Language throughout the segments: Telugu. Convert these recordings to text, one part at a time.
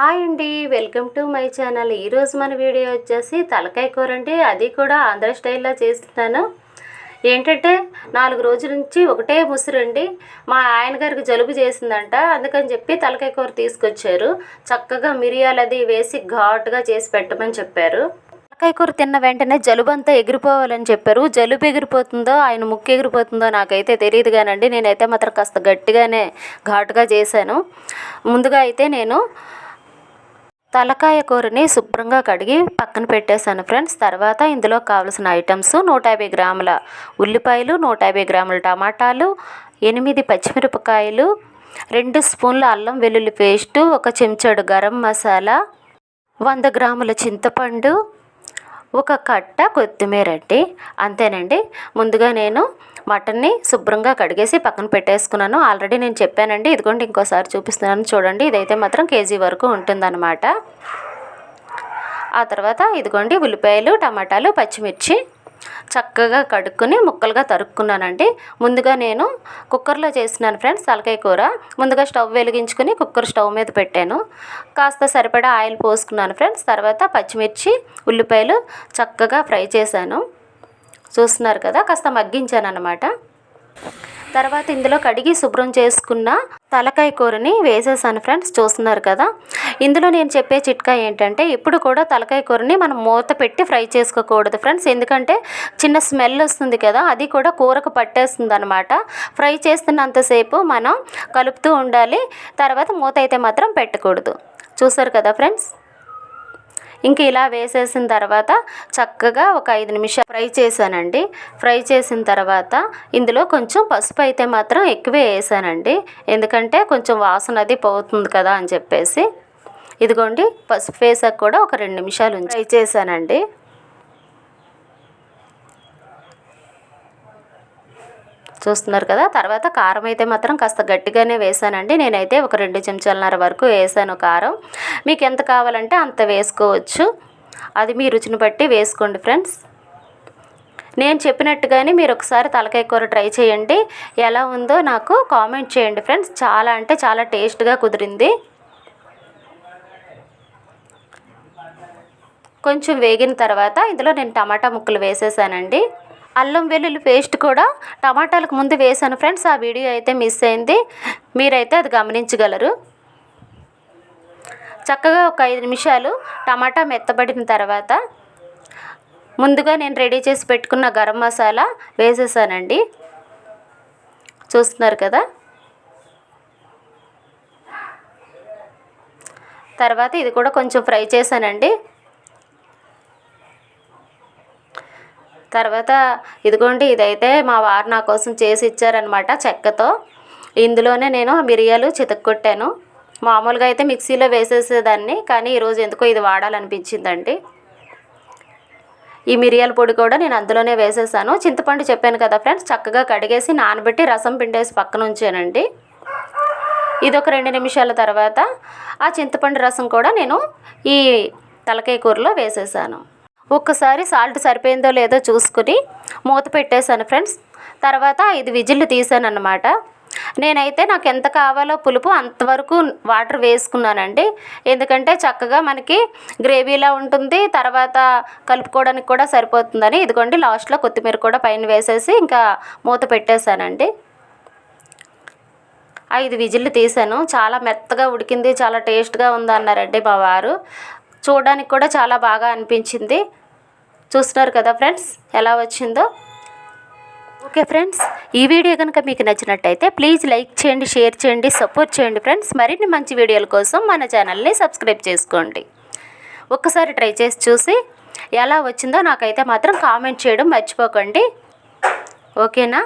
హాయ్ అండి వెల్కమ్ టు మై ఛానల్. ఈరోజు మన వీడియో వచ్చేసి తలకాయ కూర అండి. అది కూడా ఆంధ్ర స్టైల్లో చేస్తున్నాను. ఏంటంటే నాలుగు రోజుల నుంచి ఒకటే ముసురండి మా ఆయన గారికి జలుబు చేసిందంట. అందుకని చెప్పి తలకాయ కూర తీసుకొచ్చారు. చక్కగా మిరియాలు అది వేసి ఘాటుగా చేసి పెట్టమని చెప్పారు. తలకాయ కూర తిన్న వెంటనే జలుబు అంతా ఎగిరిపోవాలని చెప్పారు. జలుబు ఎగిరిపోతుందో ఆయన ముక్కు ఎగిరిపోతుందో నాకైతే తెలియదు కానండి. నేనైతే మాత్రం కాస్త గట్టిగానే ఘాటుగా చేశాను. ముందుగా అయితే నేను తలకాయ కూరని శుభ్రంగా కడిగి పక్కన పెట్టేశాను ఫ్రెండ్స్. తర్వాత ఇందులో కావలసిన ఐటమ్స్ నూట యాభై గ్రాముల ఉల్లిపాయలు నూట యాభై గ్రాముల టమాటాలు ఎనిమిది పచ్చిమిరపకాయలు రెండు స్పూన్ల అల్లం వెల్లుల్లి పేస్టు ఒక చెంచాడు గరం మసాలా వంద గ్రాముల చింతపండు ఒక కట్ట కొత్తిమీర అండి. అంతేనండి. ముందుగా నేను మటన్ని శుభ్రంగా కడిగేసి పక్కన పెట్టేసుకున్నాను. ఆల్రెడీ నేను చెప్పానండి. ఇదిగోండి ఇంకోసారి చూపిస్తున్నాను. చూడండి ఇదైతే మాత్రం కేజీ వరకు ఉంటుందన్నమాట. ఆ తర్వాత ఇదిగోండి ఉల్లిపాయలు టమాటాలు పచ్చిమిర్చి చక్కగా కడుక్కుని ముక్కలుగా తరుక్కున్నానండి. ముందుగా నేను కుక్కర్లో చేసినాను ఫ్రెండ్స్ తలకాయ కూర. ముందుగా స్టవ్ వెలిగించుకుని కుక్కర్ స్టవ్ మీద పెట్టాను. కాస్త సరిపడా ఆయిల్ పోసుకున్నాను ఫ్రెండ్స్. తర్వాత పచ్చిమిర్చి ఉల్లిపాయలు చక్కగా ఫ్రై చేశాను. చూస్తున్నారు కదా కాస్త మగ్గించాను అనమాట తర్వాత ఇందులో కడిగి శుభ్రం చేసుకున్న తలకాయ కూరని వేసేసాను ఫ్రెండ్స్ చూస్తున్నారు కదా. ఇందులో నేను చెప్పే చిట్కా ఏంటంటే ఇప్పుడు కూడా తలకాయ కూరని మనం మూత పెట్టి ఫ్రై చేసుకోకూడదు ఫ్రెండ్స్. ఎందుకంటే చిన్న స్మెల్ వస్తుంది కదా అది కూడా కూరకు పట్టేస్తుంది అనమాట ఫ్రై చేస్తున్నంతసేపు మనం కలుపుతూ ఉండాలి. తర్వాత మూత అయితే మాత్రం పెట్టకూడదు. చూసారు కదా ఫ్రెండ్స్? ఇంక ఇలా వేసేసిన తర్వాత చక్కగా ఒక ఐదు నిమిషాలు ఫ్రై చేశానండి. ఫ్రై చేసిన తర్వాత ఇందులో కొంచెం పసుపు అయితే మాత్రం ఎక్కువే వేసానండి. ఎందుకంటే కొంచెం వాసన అది పోతుంది కదా అని చెప్పేసి. ఇదిగోండి పసుపు వేసాక కూడా ఒక రెండు నిమిషాలు ఫ్రై చేశానండి. చూస్తున్నారు కదా తర్వాత కారం అయితే మాత్రం కాస్త గట్టిగానే వేసానండి. నేనైతే ఒక రెండు చెంచాలన్నర వరకు వేసాను కారం. మీకు ఎంత కావాలంటే అంత వేసుకోవచ్చు. అది మీ రుచిని బట్టి వేసుకోండి ఫ్రెండ్స్. నేను చెప్పినట్టుగానే మీరు ఒకసారి తలకాయ కూర ట్రై చేయండి. ఎలా ఉందో నాకు కామెంట్ చేయండి ఫ్రెండ్స్. చాలా అంటే చాలా టేస్ట్గా కుదిరింది. కొంచెం వేగిన తర్వాత ఇందులో నేను టమాటా ముక్కలు వేసేసానండి. అల్లం వెల్లుల్లి పేస్ట్ కూడా టమాటాలకు ముందు వేసాను ఫ్రెండ్స్. ఆ వీడియో అయితే మిస్ అయింది. మీరైతే అది గమనించగలరు. చక్కగా ఒక ఐదు నిమిషాలు టమాటా మెత్తబడిన తర్వాత ముందుగా నేను రెడీ చేసి పెట్టుకున్న గరం మసాలా వేసేసానండి. చూస్తున్నారు కదా? తర్వాత ఇది కూడా కొంచెం ఫ్రై చేశానండి. తర్వాత ఇదిగోండి ఇదైతే మా వారు నా కోసం చేసి ఇచ్చారనమాట చెక్కతో. ఇందులోనే నేను మిరియాలు చితక్కొట్టాను. మామూలుగా అయితే మిక్సీలో వేసేసేదాన్ని కానీ ఈరోజు ఎందుకో ఇది వాడాలనిపించిందండి. ఈ మిరియాల పొడి కూడా నేను అందులోనే వేసేసాను. చింతపండు చెప్పాను కదా ఫ్రెండ్స్ చక్కగా కడిగేసి నానబెట్టి రసం పిండేసి పక్కన ఉంచానండి. ఇది ఒక రెండు నిమిషాల తర్వాత ఆ చింతపండు రసం కూడా నేను ఈ తలకాయ కూరలో వేసేసాను. ఒక్కసారి సాల్ట్ సరిపోయిందో లేదో చూసుకుని మూత పెట్టేశాను ఫ్రెండ్స్ తర్వాత ఐదు విజిల్లు తీసాను అనమాట నేనైతే నాకు ఎంత కావాలో పులుపు అంతవరకు వాటర్ వేసుకున్నానండి. ఎందుకంటే చక్కగా మనకి గ్రేవీలా ఉంటుంది తర్వాత కలుపుకోవడానికి కూడా సరిపోతుందని. ఇదిగోండి లాస్ట్లో కొత్తిమీర కూడా పైన వేసేసి ఇంకా మూత పెట్టేశానండి. ఐదు విజిల్లు తీసాను చాలా మెత్తగా ఉడికింది చాలా టేస్ట్గా ఉందన్నారండి మా వారు. చూడడానికి కూడా చాలా బాగా అనిపించింది. చూస్తున్నారు కదా ఫ్రెండ్స్ ఎలా వచ్చిందో. ఓకే ఫ్రెండ్స్ ఈ వీడియో కనుక మీకు నచ్చినట్టయితే ప్లీజ్ లైక్ చేయండి షేర్ చేయండి సపోర్ట్ చేయండి ఫ్రెండ్స్. మరిన్ని మంచి వీడియోల కోసం మన ఛానల్ని సబ్స్క్రైబ్ చేసుకోండి. ఒక్కసారి ట్రై చేసి చూసి ఎలా వచ్చిందో నాకైతే మాత్రం కామెంట్ చేయడం మర్చిపోకండి. ఓకేనా?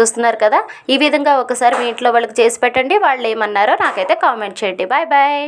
చూస్తున్నారు కదా? ఈ విధంగా ఒకసారి మీ ఇంట్లో వాళ్ళకి చేసి పెట్టండి. వాళ్ళు ఏమన్నారో నాకైతే కామెంట్ చేయండి. Bye bye.